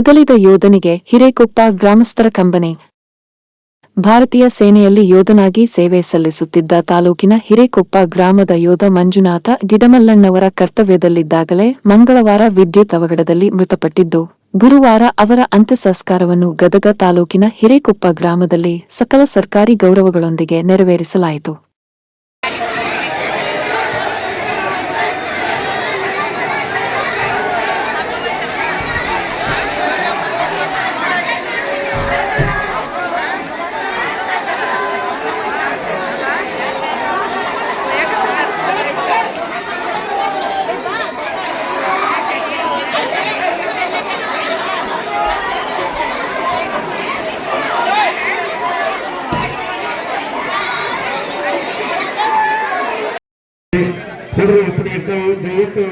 ಅಗಲಿದ ಯೋಧನಿಗೆ ಹಿರೇಕೊಪ್ಪ ಗ್ರಾಮಸ್ಥರ ಕಂಬನಿ. ಭಾರತೀಯ ಸೇನೆಯಲ್ಲಿ ಯೋಧನಾಗಿ ಸೇವೆ ಸಲ್ಲಿಸುತ್ತಿದ್ದ ತಾಲೂಕಿನ ಹಿರೇಕೊಪ್ಪ ಗ್ರಾಮದ ಯೋಧ ಮಂಜುನಾಥ ಗಿಡಮಲ್ಲಣ್ಣವರ ಕರ್ತವ್ಯದಲ್ಲಿದ್ದಾಗಲೇ ಮಂಗಳವಾರ ವಿದ್ಯುತ್ ಅವಘಡದಲ್ಲಿ ಮೃತಪಟ್ಟಿದ್ದು, ಗುರುವಾರ ಅವರ ಅಂತ್ಯಸಂಸ್ಕಾರವನ್ನು ಗದಗ ತಾಲೂಕಿನ ಹಿರೇಕೊಪ್ಪ ಗ್ರಾಮದಲ್ಲಿ ಸಕಲ ಸರ್ಕಾರಿ ಗೌರವಗಳೊಂದಿಗೆ ನೆರವೇರಿಸಲಾಯಿತು. ಹುಡುಗರು ಎಪ್ಪಡಿ ದಯವಿಟ್ಟು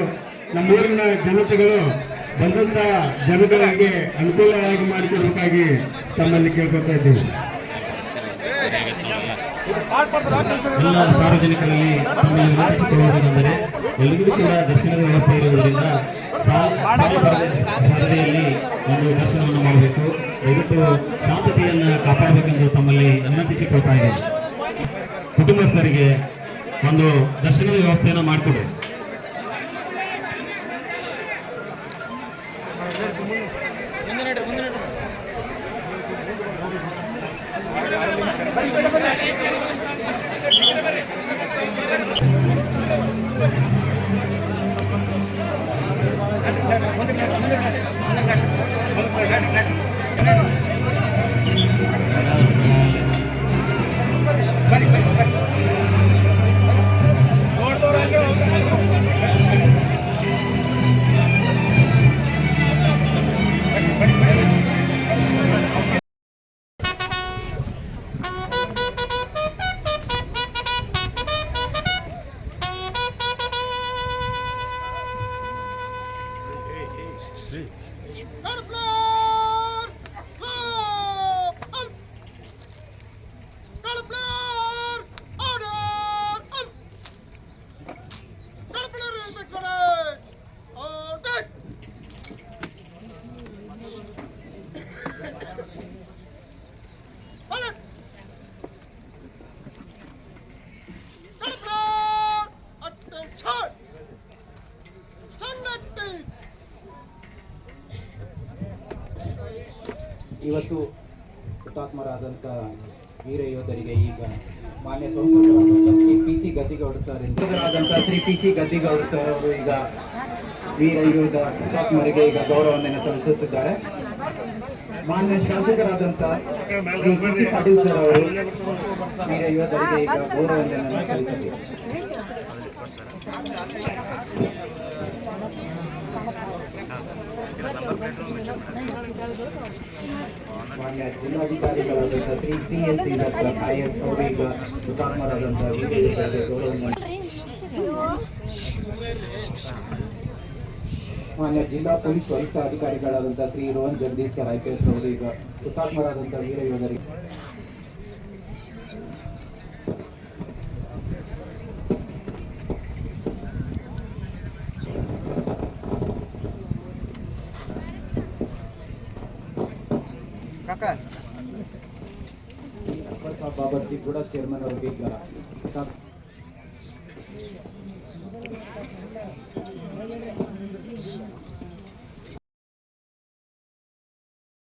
ನಮ್ಮೂರಿನ ಜನತೆಗಳು ಬಂದಂತ ಜನಗಳಿಗೆ ಅನುಕೂಲವಾಗಿ ಮಾಡಿಕೊಡಬೇಕಾಗಿ ತಮ್ಮಲ್ಲಿ ಕೇಳ್ಕೊತಾ ಇದ್ದೀವಿ. ಎಲ್ಲ ಸಾರ್ವಜನಿಕರಲ್ಲಿ ತಮ್ಮಲ್ಲಿ ವಿನಂತಿಸಿಕೊಳ್ಳುವುದೇನೆಂದರೆ ಎಲ್ಲರಿಗೂ ಕೂಡ ದರ್ಶನದ ವ್ಯವಸ್ಥೆ ಇರುವುದರಿಂದ ಒಂದು ದರ್ಶನವನ್ನು ಮಾಡಬೇಕು. ದಯವಿಟ್ಟು ಶಾಂತತೆಯನ್ನು ಕಾಪಾಡಬೇಕೆಂದು ತಮ್ಮಲ್ಲಿ ವಿನಂತಿಸಿಕೊಳ್ತಾ ಇದ್ದೇವೆ. ಕುಟುಂಬಸ್ಥರಿಗೆ ಒಂದು ದರ್ಶನದ ವ್ಯವಸ್ಥೆಯನ್ನು ಮಾಡಿಕೊಡಿ. Jeez. ಇವತ್ತು ಹುತಾತ್ಮರಾದಂಥ ವೀರ ಯೋಧರಿಗೆ ಈಗ ಮಾನ್ಯ ಸಂಸದರಾದಂಥ Shri P C Gaddigouda sir ಸಂಸದರಾದಂಥ Shri P C ಅವರು ಈಗ ವೀರ ಯೋಧ ಹುತಾತ್ಮರಿಗೆ ಈಗ ಗೌರವವನ್ನು ಸಲ್ಲಿಸುತ್ತಿದ್ದಾರೆ. ಮಾನ್ಯ ಶಾಸಕರಾದಂಥ Shri P C Patil sir ಅವರು ವೀರ ಯೋಧರಿಗೆ ಈಗ ಗೌರವವನ್ನು ಸಲ್ಲಿಸುತ್ತಿದ್ದಾರೆ. ಮಾನ್ಯ ಐ ಮಾನ್ಯ ಜಿಲ್ಲಾ police ವರಿಷ್ಠಾಧಿಕಾರಿಗಳಾದಂಥ Shri Rohan Jagadish I P S ಅವರು ಈಗ ಹುತಾತ್ಮರಾದಂಥ ವೀರ ಯೋಧರಿಗೆ काका। बाबर जी थोड़ा चेयरमैन और